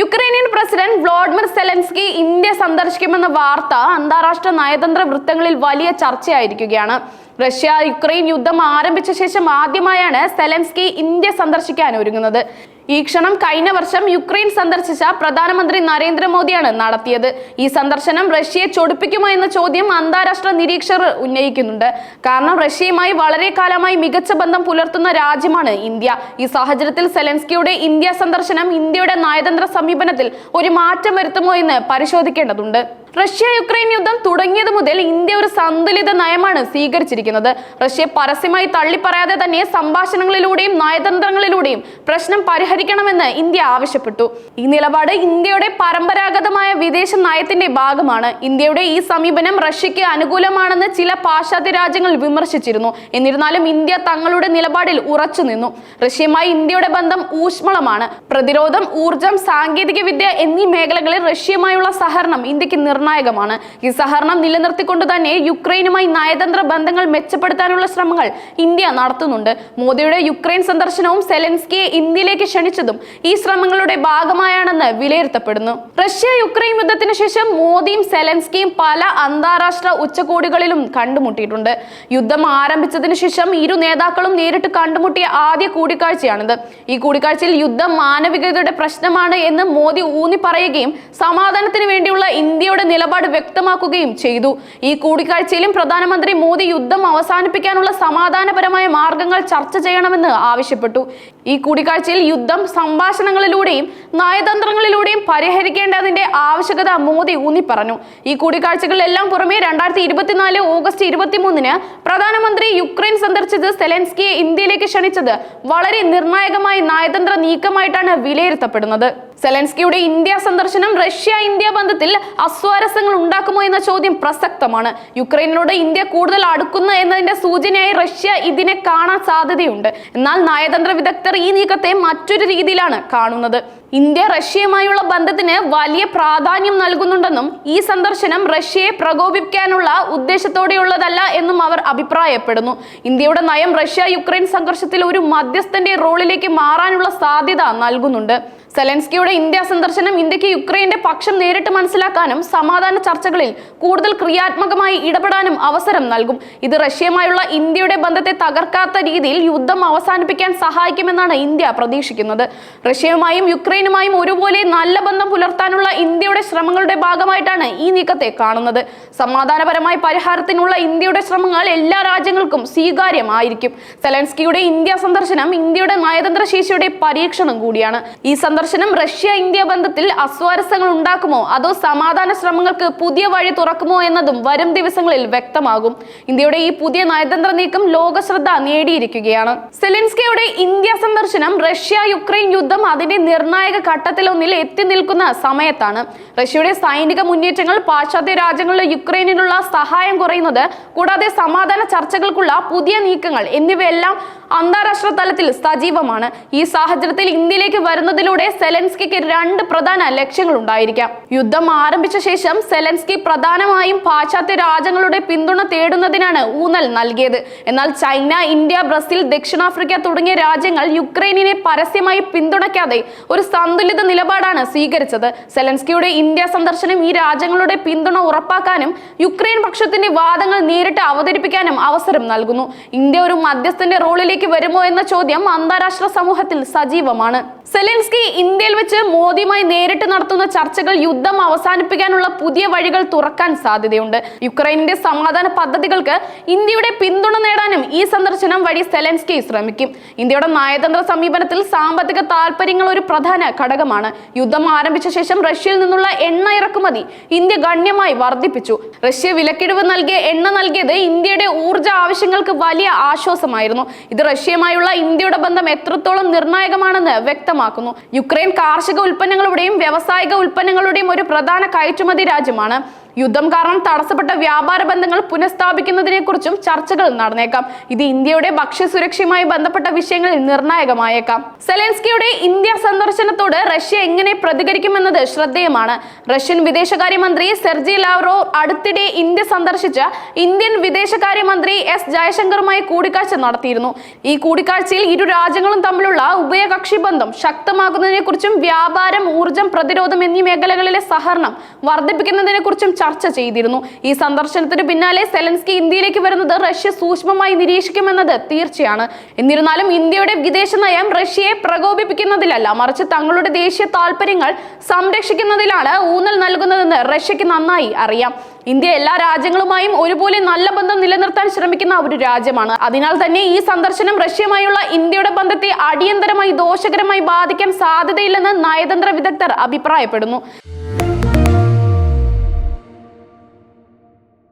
Ukrainian president Volodymyr Zelensky India സന്ദർശിക്കുമെന്ന വാർത്ത അന്താരാഷ്ട്ര നയതന്ത്ര വൃത്തങ്ങളിൽ വലിയ ചർച്ചയായിരിക്കുകയാണ്. റഷ്യ യുക്രൈൻ യുദ്ധം ആരംഭിച്ച ശേഷം ആദ്യമായാണ് സെലൻസ്കി ഇന്ത്യ സന്ദർശിക്കാൻ ഒരുങ്ങുന്നത്. ഈ ക്ഷണം കഴിഞ്ഞ വർഷം യുക്രൈൻ സന്ദർശിച്ച പ്രധാനമന്ത്രി നരേന്ദ്രമോദിയാണ് നടത്തിയത്. ഈ സന്ദർശനം റഷ്യയെ ചൊടിപ്പിക്കുമോ എന്ന ചോദ്യം അന്താരാഷ്ട്ര നിരീക്ഷകർ ഉന്നയിക്കുന്നുണ്ട്. കാരണം റഷ്യയുമായി വളരെ കാലമായി മികച്ച ബന്ധം പുലർത്തുന്ന രാജ്യമാണ് ഇന്ത്യ. ഈ സാഹചര്യത്തിൽ സെലൻസ്കിയുടെ ഇന്ത്യ സന്ദർശനം ഇന്ത്യയുടെ നയതന്ത്ര സമീപനത്തിൽ ഒരു മാറ്റം വരുത്തുമോ എന്ന് പരിശോധിക്കേണ്ടതുണ്ട്. റഷ്യ യുക്രൈൻ യുദ്ധം തുടങ്ങിയത് മുതൽ ഇന്ത്യ ഒരു സന്തുലിത നയമാണ് സ്വീകരിച്ചിരിക്കുന്നത്. റഷ്യ പരസ്യമായി തള്ളിപ്പറയാതെ തന്നെ സംഭാഷണങ്ങളിലൂടെയും നയതന്ത്രങ്ങളിലൂടെയും പ്രശ്നം പരിഹരിക്കണമെന്ന് ഇന്ത്യ ആവശ്യപ്പെട്ടു. ഈ നിലപാട് ഇന്ത്യയുടെ പരമ്പരാഗതമായ വിദേശ നയത്തിന്റെ ഭാഗമാണ്. ഇന്ത്യയുടെ ഈ സമീപനം റഷ്യക്ക് അനുകൂലമാണെന്ന് ചില പാശ്ചാത്യ രാജ്യങ്ങൾ വിമർശിച്ചിരുന്നു. എന്നിരുന്നാലും ഇന്ത്യ തങ്ങളുടെ നിലപാടിൽ ഉറച്ചു നിന്നു. റഷ്യയുമായി ഇന്ത്യയുടെ ബന്ധം ഊഷ്മളമാണ്. പ്രതിരോധം ഊർജം സാങ്കേതിക വിദ്യ എന്നീ മേഖലകളിൽ റഷ്യയുമായുള്ള സഹകരണം ഇന്ത്യയ്ക്ക് നിർണായകമാണ്. ഈ സഹകരണം നിലനിർത്തിക്കൊണ്ട് തന്നെ യുക്രൈനുമായി നയതന്ത്ര ബന്ധങ്ങൾ മെച്ചപ്പെടുത്താനുള്ള ശ്രമങ്ങൾ ഇന്ത്യ നടത്തുന്നുണ്ട്. മോദിയുടെ യുക്രൈൻ സന്ദർശനവും സെലൻസ്കിയെ ഇന്ത്യയിലേക്ക് ക്ഷണിച്ചതും ഈ ശ്രമങ്ങളുടെ ഭാഗമായാണെന്ന് വിലയിരുത്തപ്പെടുന്നു. റഷ്യ യുക്രൈൻ യുദ്ധത്തിന് ശേഷം മോദിയും സെലൻസ്കിയും പല അന്താരാഷ്ട്ര ഉച്ചകോടികളിലും കണ്ടുമുട്ടിയിട്ടുണ്ട്. യുദ്ധം ആരംഭിച്ചതിന് ശേഷം ഇരു നേതാക്കളും നേരിട്ട് കണ്ടുമുട്ടിയ ആദ്യ കൂടിക്കാഴ്ചയാണിത്. ഈ കൂടിക്കാഴ്ചയിൽ യുദ്ധം മാനവികതയുടെ പ്രശ്നമാണ് എന്ന് മോദി ഊന്നി പറയുകയും സമാധാനത്തിന് വേണ്ടിയുള്ള ഇന്ത്യയുടെ നിലപാട് വ്യക്തമാക്കുകയും ചെയ്തു. ഈ കൂടിക്കാഴ്ചയിലും പ്രധാനമന്ത്രി മോദി യുദ്ധം അവസാനിപ്പിക്കാനുള്ള സമാധാനപരമായ മാർഗങ്ങൾ ചർച്ച ചെയ്യണമെന്ന് ആവശ്യപ്പെട്ടു. ഈ കൂടിക്കാഴ്ചയിൽ യുദ്ധം സംഭാഷണങ്ങളിലൂടെയും നയതന്ത്രങ്ങളിലൂടെയും പരിഹരിക്കേണ്ടതിന്റെ ആവശ്യകത മോദി ഊന്നി പറഞ്ഞു ഈ കൂടിക്കാഴ്ചകളിലെല്ലാം പുറമെ രണ്ടായിരത്തി ഇരുപത്തിനാല് ഓഗസ്റ്റ് ഇരുപത്തിമൂന്നിന് പ്രധാനമന്ത്രി യുക്രൈൻ സന്ദർശിച്ച് സെലൻസ്കിയെ ഇന്ത്യയിലേക്ക് ക്ഷണിച്ചത് വളരെ നിർണായകമായ നയതന്ത്ര നീക്കമായിട്ടാണ് വിലയിരുത്തപ്പെടുന്നത്. സെലൻസ്കിയുടെ ഇന്ത്യ സന്ദർശനം റഷ്യ ഇന്ത്യ ബന്ധത്തിൽ അസ്വാരസ്യങ്ങൾ ഉണ്ടാക്കുമോ എന്ന ചോദ്യം പ്രസക്തമാണ്. യുക്രൈനിനോട് ഇന്ത്യ കൂടുതൽ അടുക്കുന്നു എന്നതിന്റെ സൂചനയായി റഷ്യ ഇതിനെ കാണാൻ സാധ്യതയുണ്ട്. എന്നാൽ നയതന്ത്ര വിദഗ്ധർ ഈ നീക്കത്തെ മറ്റൊരു രീതിയിലാണ് കാണുന്നത്. ഇന്ത്യ റഷ്യയുമായുള്ള ബന്ധത്തിന് വലിയ പ്രാധാന്യം നൽകുന്നുണ്ടെന്നും ഈ സന്ദർശനം റഷ്യയെ പ്രകോപിപ്പിക്കാനുള്ള ഉദ്ദേശത്തോടെയുള്ളതല്ല എന്നും അവർ അഭിപ്രായപ്പെടുന്നു. ഇന്ത്യയുടെ നയം റഷ്യ യുക്രൈൻ സംഘർഷത്തിൽ ഒരു മധ്യസ്ഥന്റെ റോളിലേക്ക് മാറാനുള്ള സാധ്യത നൽകുന്നുണ്ട്. സെലൻസ്കിയുടെ ഇന്ത്യ സന്ദർശനം ഇന്ത്യയ്ക്ക് യുക്രൈന്റെ പക്ഷം നേരിട്ട് മനസ്സിലാക്കാനും സമാധാന ചർച്ചകളിൽ കൂടുതൽ ക്രിയാത്മകമായി ഇടപെടാനും അവസരം നൽകും. ഇത് റഷ്യയുമായുള്ള ഇന്ത്യയുടെ ബന്ധത്തെ തകർക്കാത്ത രീതിയിൽ യുദ്ധം അവസാനിപ്പിക്കാൻ സഹായിക്കുമെന്നാണ് ഇന്ത്യ പ്രതീക്ഷിക്കുന്നത്. റഷ്യയുമായും യുക്രൈനുമായും ഒരുപോലെ നല്ല ബന്ധം പുലർത്താനുള്ള ഇന്ത്യയുടെ ശ്രമങ്ങളുടെ ഭാഗമായിട്ടാണ് ഈ നീക്കത്തെ കാണുന്നത്. സമാധാനപരമായ പരിഹാരത്തിനുള്ള ഇന്ത്യയുടെ ശ്രമങ്ങൾ എല്ലാ രാജ്യങ്ങൾക്കും സ്വീകാര്യമായിരിക്കും. സെലൻസ്കിയുടെ ഇന്ത്യ സന്ദർശനം ഇന്ത്യയുടെ നയതന്ത്ര ശേഷിയുടെ പരീക്ഷണം കൂടിയാണ്. ഈ സന്ദർശനം റഷ്യ ഇന്ത്യ ബന്ധത്തിൽ അസ്വാരസ്യങ്ങൾ ഉണ്ടാക്കുമോ? അതോ സമാധാന ശ്രമങ്ങൾക്ക് പുതിയ വഴി തുറക്കുമോ എന്നതും വരും ദിവസങ്ങളിൽ വ്യക്തമാകും. ഇന്ത്യയുടെ ഈ പുതിയ നയതന്ത്ര നീക്കം ലോകശ്രദ്ധ നേടിയിരിക്കുകയാണ്. സെലിൻസ്കിയുടെ ഇന്ത്യ സന്ദർശനം റഷ്യ യുക്രൈൻ യുദ്ധം അതിന്റെ നിർണായക ഘട്ടത്തിലൊന്നിൽ എത്തി നിൽക്കുന്ന സമയത്താണ്. റഷ്യയുടെ സൈനിക മുന്നേറ്റങ്ങൾ പാശ്ചാത്യ രാജ്യങ്ങളിലെ യുക്രൈനിലുള്ള സഹായം കുറയുന്നത് കൂടാതെ സമാധാന ചർച്ചകൾക്കുള്ള പുതിയ നീക്കങ്ങൾ എന്നിവയെല്ലാം അന്താരാഷ്ട്ര തലത്തിൽ സജീവമാണ്. ഈ സാഹചര്യത്തിൽ ഇന്ത്യയിലേക്ക് വരുന്നതിലൂടെ സെലൻസ്കിക്ക് രണ്ട് പ്രധാന ലക്ഷ്യങ്ങൾ ഉണ്ടായിരിക്കാം യുദ്ധം ആരംഭിച്ച ശേഷം സെലൻസ്കി പ്രധാനമായും പാശ്ചാത്യ രാജ്യങ്ങളുടെ പിന്തുണ തേടുന്നതിനാണ് ഊന്നൽ നൽകിയത്. എന്നാൽ ചൈന ഇന്ത്യ ബ്രസീൽ ദക്ഷിണാഫ്രിക്ക തുടങ്ങിയ രാജ്യങ്ങൾ യുക്രൈനിനെ പരസ്യമായി പിന്തുണയ്ക്കാതെ ഒരു സന്തുലിത നിലപാടാണ് സ്വീകരിച്ചത്. സെലൻസ്കിയുടെ ഇന്ത്യ സന്ദർശനം ഈ രാജ്യങ്ങളുടെ പിന്തുണ ഉറപ്പാക്കാനും യുക്രൈൻ പക്ഷത്തിന്റെ വാദങ്ങൾ നേരിട്ട് അവതരിപ്പിക്കാനും അവസരം നൽകുന്നു. ഇന്ത്യ ഒരു മധ്യസ്ഥന്റെ റോളിലേക്ക് വരുമോ എന്ന ചോദ്യം അന്താരാഷ്ട്ര സമൂഹത്തിൽ സജീവമാണ്. സെലൻസ്കി ഇന്ത്യയിൽ വെച്ച് മോദിയുമായി നേരിട്ട് നടത്തുന്ന ചർച്ചകൾ യുദ്ധം അവസാനിപ്പിക്കാനുള്ള പുതിയ വഴികൾ തുറക്കാൻ സാധ്യതയുണ്ട്. യുക്രൈനിന്റെ സമാധാന പദ്ധതികൾക്ക് ഇന്ത്യയുടെ പിന്തുണ നേടാനും ഈ സന്ദർശനം വഴി സെലൻസ്കി ശ്രമിക്കും. ഇന്ത്യയുടെ നയതന്ത്ര സമീപനത്തിൽ സാമ്പത്തിക താല്പര്യങ്ങൾ ഒരു പ്രധാന ഘടകമാണ്. യുദ്ധം ആരംഭിച്ച ശേഷം റഷ്യയിൽ നിന്നുള്ള എണ്ണ ഇറക്കുമതി ഇന്ത്യ ഗണ്യമായി വർദ്ധിപ്പിച്ചു. റഷ്യ വിലക്കിഴിവ് നൽകിയ എണ്ണ നൽകിയത് ഇന്ത്യയുടെ ഊർജ ആവശ്യങ്ങൾക്ക് വലിയ ആശ്വാസമായിരുന്നു. ഇത് റഷ്യയുമായുള്ള ഇന്ത്യയുടെ ബന്ധം എത്രത്തോളം നിർണായകമാണെന്ന് വ്യക്തമാക്കുന്നു. യുക്രൈൻ കാർഷിക ഉൽപ്പന്നങ്ങളുടെയും വ്യാവസായിക ഉൽപ്പന്നങ്ങളുടെയും ഒരു പ്രധാന കയറ്റുമതി രാജ്യമാണ് യുദ്ധം കാരണം തടസ്സപ്പെട്ട വ്യാപാര ബന്ധങ്ങൾ പുനഃസ്ഥാപിക്കുന്നതിനെ കുറിച്ചും ചർച്ചകൾ നടന്നേക്കാം. ഇത് ഇന്ത്യയുടെ ഭക്ഷ്യസുരക്ഷയുമായി ബന്ധപ്പെട്ട വിഷയങ്ങളിൽ നിർണായകമായേക്കാം. സെലൻസ്കിയുടെ ഇന്ത്യ സന്ദർശനത്തോട് റഷ്യ എങ്ങനെ പ്രതികരിക്കുമെന്നത് ശ്രദ്ധേയമാണ്. റഷ്യൻ വിദേശകാര്യമന്ത്രി സെർജി ലാവ്റോ അടുത്തിടെ ഇന്ത്യ സന്ദർശിച്ച ഇന്ത്യൻ വിദേശകാര്യമന്ത്രി എസ് ജയശങ്കറുമായി കൂടിക്കാഴ്ച നടത്തിയിരുന്നു. ഈ കൂടിക്കാഴ്ചയിൽ ഇരു രാജ്യങ്ങളും തമ്മിലുള്ള ഉഭയകക്ഷി ബന്ധം ശക്തമാക്കുന്നതിനെ കുറിച്ചും വ്യാപാരം ഊർജം പ്രതിരോധം എന്നീ മേഖലകളിലെ സഹകരണം വർദ്ധിപ്പിക്കുന്നതിനെ കുറിച്ചും ചർച്ച ചെയ്തിരുന്നു. ഈ സന്ദർശനത്തിന് പിന്നാലെ സെലൻസ്കി ഇന്ത്യയിലേക്ക് വരുന്നത് റഷ്യ സൂക്ഷ്മമായി നിരീക്ഷിക്കുമെന്നത് തീർച്ചയാണ്. എന്നിരുന്നാലും ഇന്ത്യയുടെ വിദേശ നയം റഷ്യയെ പ്രകോപിപ്പിക്കുന്നതിലല്ല മറിച്ച് തങ്ങളുടെ ദേശീയ താല്പര്യങ്ങൾ സംരക്ഷിക്കുന്നതിലാണ് ഊന്നൽ നൽകുന്നതെന്ന് റഷ്യക്ക് നന്നായി അറിയാം. ഇന്ത്യ എല്ലാ രാജ്യങ്ങളുമായും ഒരുപോലെ നല്ല ബന്ധം നിലനിർത്താൻ ശ്രമിക്കുന്ന ഒരു രാജ്യമാണ്. അതിനാൽ തന്നെ ഈ സന്ദർശനം റഷ്യയുമായുള്ള ഇന്ത്യയുടെ ബന്ധത്തെ അടിയന്തരമായി ദോഷകരമായി ബാധിക്കാൻ സാധ്യതയില്ലെന്ന് നയതന്ത്ര വിദഗ്ധർ അഭിപ്രായപ്പെടുന്നു.